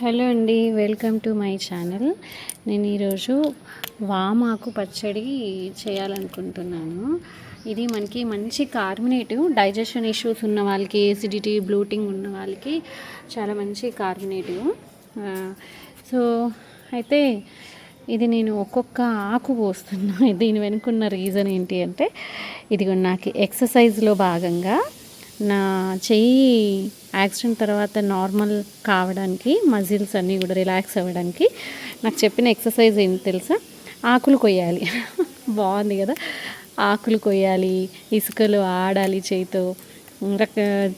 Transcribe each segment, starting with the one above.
Hello అండి welcome to my channel. నేను ఈరోజు వామాకు పచ్చడి చేయాలనుకుంటున్నాను. ఇది మనకి మంచి కార్బినేటివ్ డైజెషన్ ఇష్యూస్ ఉన్న వాళ్ళకి ఎసిడిటీ బ్లూటింగ్ ఉన్న వాళ్ళకి చాలా మంచి కార్బినేటివ్. సో అయితే ఇది నేను ఒక్కొక్క ఆకు పోస్తున్నా. దీని వెనుకున్న రీజన్ ఏంటి అంటే ఇది నాకు ఎక్సర్సైజ్లో భాగంగా నా చెయ్యి యాక్సిడెంట్ తర్వాత నార్మల్ కావడానికి మజిల్స్ అన్నీ కూడా రిలాక్స్ అవ్వడానికి నాకు చెప్పిన ఎక్సర్సైజ్ ఏంటి తెలుసా? ఆకులు కొయ్యాలి. బాగుంది కదా? ఆకులు కొయ్యాలి ఇసుకలు ఆడాలి చేయితో రక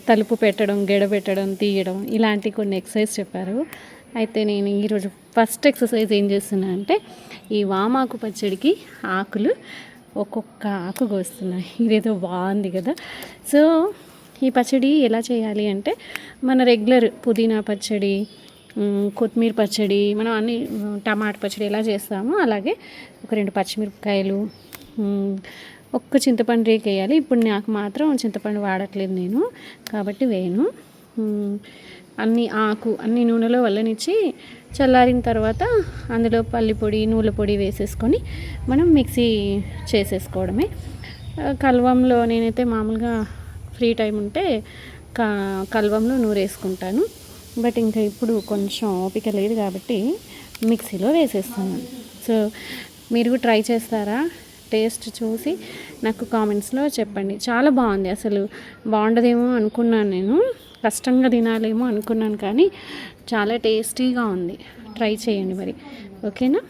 తలుపు పెట్టడం గెడ పెట్టడం తీయడం ఇలాంటి కొన్ని ఎక్సర్సైజ్ చెప్పారు. అయితే నేను ఈరోజు ఫస్ట్ ఎక్సర్సైజ్ ఏం చేస్తున్నా అంటే ఈ వామాకు పచ్చడికి ఆకులు ఒక్కొక్క ఆకు కోస్తున్నాయి ఇదేదో బాగుంది కదా? సో ఈ పచ్చడి ఎలా చేయాలి అంటే మన రెగ్యులర్ పుదీనా పచ్చడి కొత్తిమీర పచ్చడి మనం అన్ని టమాటా పచ్చడి ఎలా చేస్తామో అలాగే ఒక రెండు పచ్చిమిరపకాయలు ఒక్క చింతపండు రేకు వేయాలి. ఇప్పుడు నాకు మాత్రం చింతపండు వాడట్లేదు నేను కాబట్టి వేయను. అన్ని ఆకు అన్ని నూనెలో వల్లనిచ్చి చల్లారిన తర్వాత అందులో పల్లి పొడి నూనె పొడి వేసేసుకొని మనం మిక్సీ చేసేసుకోవడమే. కల్వంలో నేనైతే మామూలుగా ఫ్రీ టైం ఉంటే కా కల్వంలో నూరేసుకుంటాను. బట్ ఇంకా ఇప్పుడు కొంచెం ఓపిక లేదు కాబట్టి మిక్సీలో వేసేస్తున్నాను. సో మీరు ట్రై చేస్తారా? టేస్ట్ చూసి నాకు కామెంట్స్లో చెప్పండి. చాలా బాగుంది. అసలు బాగుండదేమో అనుకున్నాను నేను. కష్టంగా తినాలేమో అనుకున్నాను కానీ చాలా టేస్టీగా ఉంది. ట్రై చేయండి మరి. ఓకేనా?